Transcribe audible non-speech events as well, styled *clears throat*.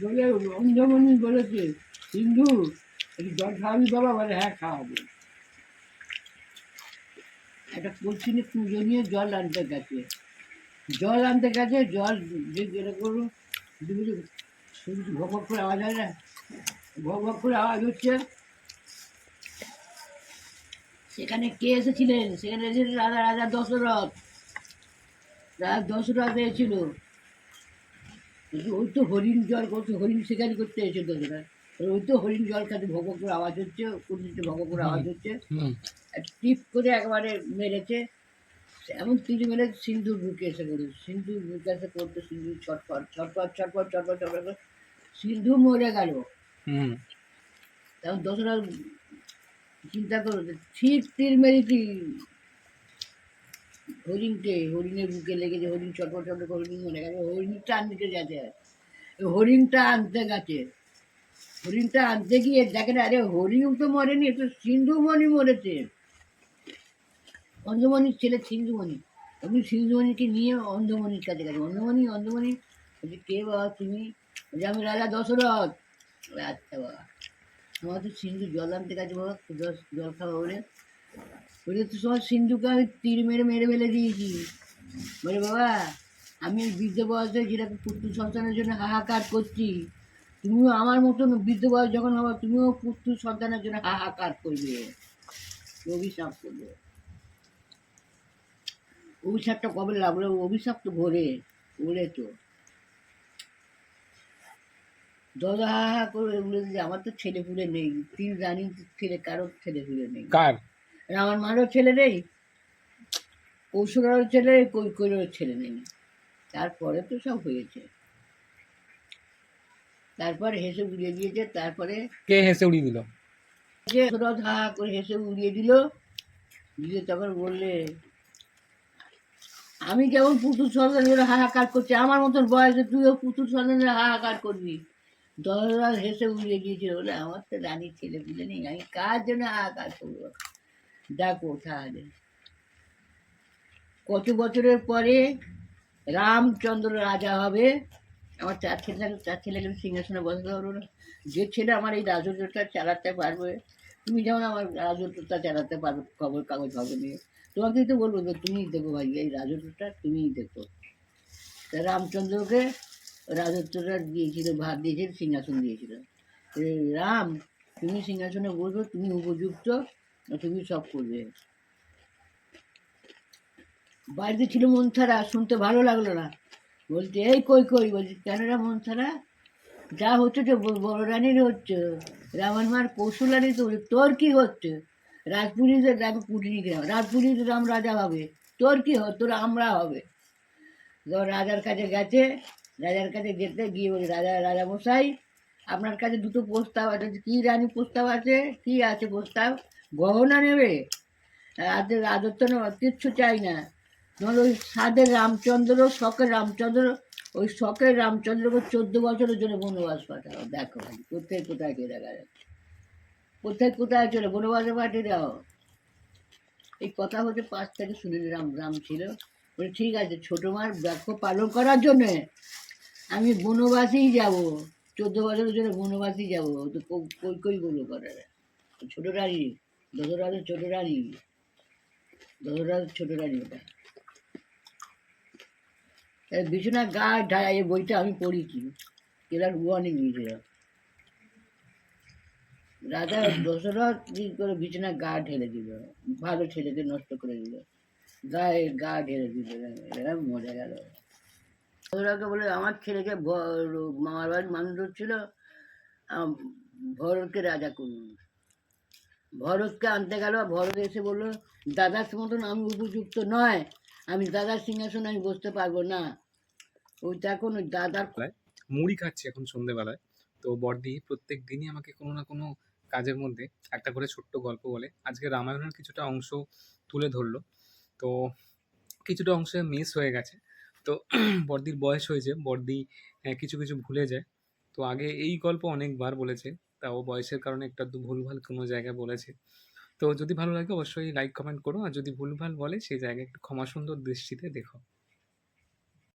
বলে অন্ধমণি বলেছে, সিন্ধু জল খাওয়াবি বাবা বলে হ্যাঁ খাওয়াবো। একটা কলসিনে পুজো নিয়ে জল আনতে গেছে। জল আনতে গেছে, জল যে যেটা ভক ভক করে আওয়াজ হয় না ভক করে আওয়াজ হচ্ছে, সেখানে কে এসেছিলেন? সেখানে এসেছিলেন রাজা রাজা দশরথ। রাজা দশরথ এসেছিল। ওই তো হরিণ জল করছে হরিণ শিকারি করতে এসে দশরথ ওই তো হরিণ জল খাতে ভক করে আওয়াজ হচ্ছে কুটিতে ভক করে আওয়াজ হচ্ছে। টিপ করে একবারে মেরেছে এমন তীর মেরে সিন্ধুর বুকে এসে পড়ে সিন্ধুর বুকে এসে পড়তে সিন্ধু ছটপট ছটপট ছটপট ছটপট ছটপট করে সিন্ধু মরে গেল। হুম। তখন দোসরা চিন্তা করো ঠিক তীর মেরেছি হরিণকে হরিণের বুকে লেগেছে হরিণ ছটপট করে হরিণ মরে গেছে, হরিণটা আনতে গেছে। হরিণটা আনতে গেছে। হরিণটা আনতে গিয়ে দেখে না, আরে হরিণ তো মরেনি তো সিন্ধুমণি মরেছে। অন্ধমণির ছেলে সিন্ধুমণি। আপনি সিন্ধুমণিকে নিয়ে অন্ধমণির কাছে গেছে। অন্ধমণি অন্ধমণি, বলছে, কে বাবা তুমি? আমি রাজা দশরথ। আচ্ছা বাবা, আমার তো সিন্ধু জল আনতে গেছে বাবা, জল খাওয়া বলে বলে তো সিন্ধুকে আমি তীর মেরে মেরে ফেলে দিয়েছি। বলে, বাবা, আমি ওই বৃদ্ধ বয়সে যেরকম পুত্র সন্তানের জন্য হাহাকার করছি, তুমিও আমার মতন বৃদ্ধ বয়স যখন হবে, তুমিও পুত্র সন্তানের জন্য হাহাকার করবে। অভিশাপ করবে। অভিশাপটা কবে লাগল? অভিশাপ তো তো। হা করে যে আমার তো ছেলে পুলে নেই। তিন রানী ছেলে, কারোর ছেলে পুলে নেই। কার? আমার মারও ছেলে নেই। কৌশলেরও ছেলে কই কৈরেরও ছেলে নেই। তারপরে তো সব হয়েছে। তারপর হেসে উড়িয়ে দিয়েছে তারপরে কে হেসে উড়িয়ে দিল? যে রথ হা করে হেসে উড়িয়ে দিল। দিয়ে তখন বললে আমি যেমন পুতুল সন্তানের হাহাকার করছি। আমার মতন বয়সে তুইও পুতুল সন্তানের হাহাকার করবি। দশরা হেসে উড়িয়ে দিয়েছিল বলে আমার তো রানীর ছেলে পুলে নেই আমি কার জন্য হাহাকার করব? ডাকো তাহলে। কত বছরের পরে রামচন্দ্র রাজা হবে? আমার চার ছেলে থাকলে, চার ছেলেকে সিংহাসনে বসাতে পারব না। যে ছেলে আমার এই রাজত্বটা চালাতে পারবে, তুমি যেমন আমার রাজত্বটা চালাতে পারবে, খবর, কাগজ, খবর নিয়ে। তোমাকেই তো বলব যে তুমিই দেখো ভাই, এই রাজত্বটা তুমিই দেখো। তা রামচন্দ্রকে রাজত্বটা দিয়েছিল ভাত দিয়েছিল, সিংহাসন দিয়েছিল। রাম, তুমি সিংহাসনে বসবে, তুমি উপযুক্ত তুমি সব করবে। বাড়িতে ছিল মন্থারা, শুনতে ভালো লাগল না। বলতে এই কই কই? বলছি, কেন রে মন্থারা? যা হচ্ছে তো বড় রানীর হচ্ছে। রামার মার কৌশলারই তো। তোর কি হচ্ছে? রাজপুরীতে দেখো কুটিনি গ্রাম রাজপুরীতে রাম রাজা হবে, তোর কি হবে তোর আমরা হবে? তো রাজার কাছে গেছে। রাজার কাছে যেতে গিয়ে বলি রাজা রাজা মশাই আপনার কাছে দুটো প্রস্তাব আছে। কী রানী প্রস্তাব আছে? কী আছে প্রস্তাব? গহনা নেবে? রাজা রাজত্ব নেওয়া কিচ্ছু চাই না। নাহলে ওই সাদের রামচন্দ্র শখের রামচন্দ্র, ওই শখের রামচন্দ্রকে চোদ্দ বছরের জন্য বনবাস পাঠাও। দেখো ভাই, কোথায় কোথায় কে দেখা যাচ্ছে। কোথায় কোথায় চলে বনবাসে পাঠিয়ে দাও। এই কথা হচ্ছে পাঁচ থেকে শুনে রাম রাম ছিল। বলে, ঠিক আছে, ছোটো মার বাক্য পালন করার জন্যে আমি বনবাসেই যাব। চোদ্দ বছরের জন্য বনবাসেই যাব। তো কই কই বলো করার ছোটো রানী দশরাজের ছোটো রানী দশরাজের ছোটো রানী ওটা। বিছানা গা ঢালা এই বইটা আমি পড়েছি কেলার ওয়ানে গিয়েছিল রাজা দশরথ কি করে বিছানা গা ঢেলে দিল। ভালো ছেলেকে নষ্ট করে দিল। গায়ে গা ঢেলে দিল। এরা মরে গেল। দশরথকে বলে, আমার ছেলেকে মামার বাড়ির মানুষ ছিল ভরতকে রাজা করুন। ভরতকে আনতে গেল ভরত এসে বলল দাদার মতন আমি উপযুক্ত নয়। আমি দাদার সিংহাসনে আমি বসতে পারব না। ওইটা এখন ওই দাদার মুড়ি খাচ্ছি এখন সন্ধেবেলায়। তো বড়দি প্রত্যেক দিনই আমাকে কোনো না কোনো কাজের মধ্যে একটা করে ছোট্ট গল্প বলে। আজকে রামায়ণের কিছুটা অংশ তুলে ধরলো। তো কিছুটা অংশে মিস হয়ে গেছে। তো *clears throat* বড়দির বয়স হয়েছে বড়দি আহ, কিছু কিছু ভুলে যায়। তো আগে এই গল্প অনেকবার বলেছে। তাও বয়সের কারণে একটা ভুলভাল কোনো জায়গায় বলেছে। তো যদি ভালো লাগে অবশ্যই লাইক কমেন্ট করো। আর যদি ভুলভাল বলে সেই জায়গায় একটু ক্ষমা সুন্দর দৃষ্টিতে দেখো।